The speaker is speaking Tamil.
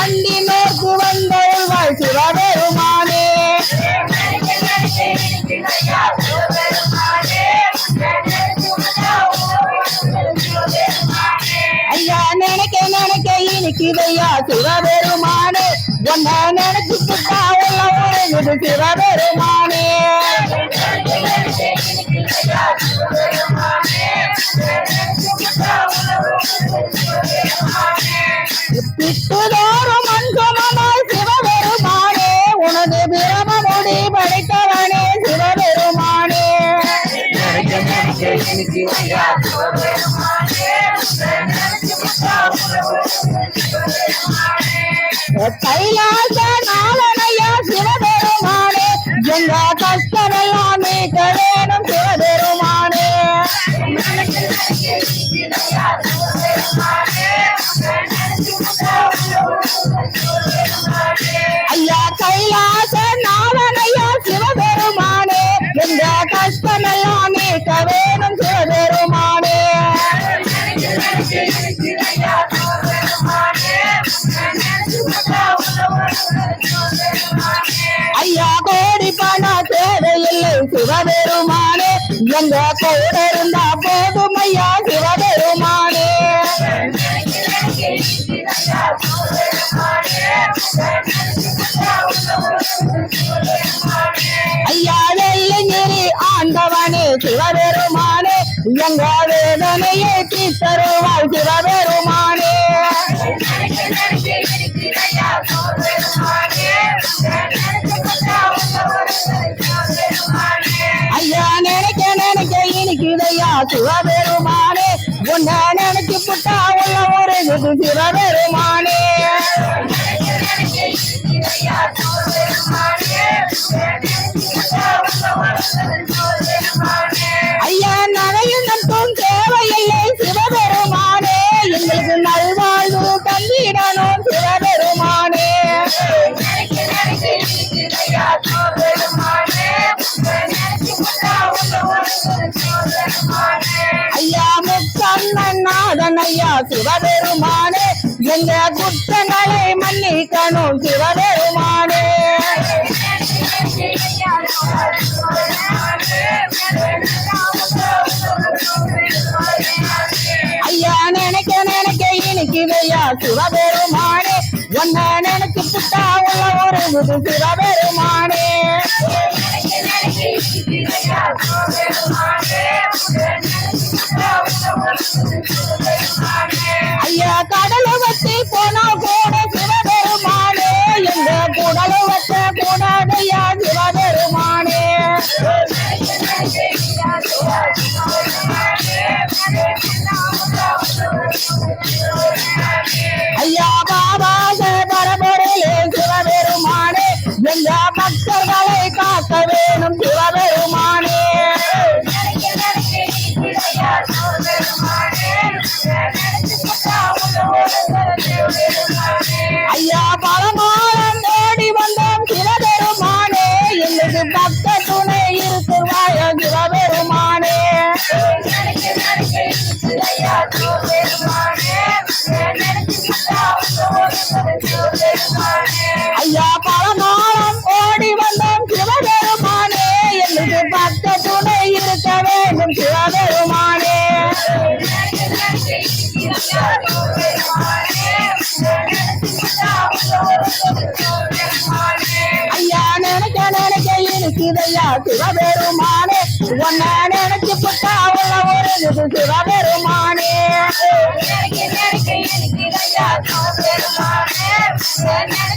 அண்டி மேற்கு வந்தருள்வாய் சிவபெருமானே ஐயா நினைக்க நினைக்க இனிக்குதையா சிவபெருமானே. என்ன நினைச்சு சிவபெருமானே. கைலாச நாளனையா சிவபெருமானே எங்க கஷ்டமெல்லாம் நீக்க வேணும் சிவபெருமானே சிவபெருமானே எங்க கூட இருந்தா போதும் ஐயா சிவபெருமானே ஐயா வெள்ளிங்கிரி ஆண்டவனே சிவபெருமானே எங்க வேதனையை தீத்தருவாய் சிவபெருமானே Thank you. சிவபெருமானே உன்னை நினைச்சு புட்டா உள்ள ஒரு இது சிவபெருமானே சிவபெருமானே எங்க குற்றங்களை மன்னிக்கணும் சிவபெருமானே. ஐயா நினைக்க நினைக்க இனிக்குதையா சிவபெருமானே? உன்னை நினைச்சு புட்டா உள்ள ஒரு சிவபெருமானே? எங்க சிவபெருமானே உன்ன நினைச்சு புட்டா உள்ள ஒரு இது சிவபெருமானே Thank you.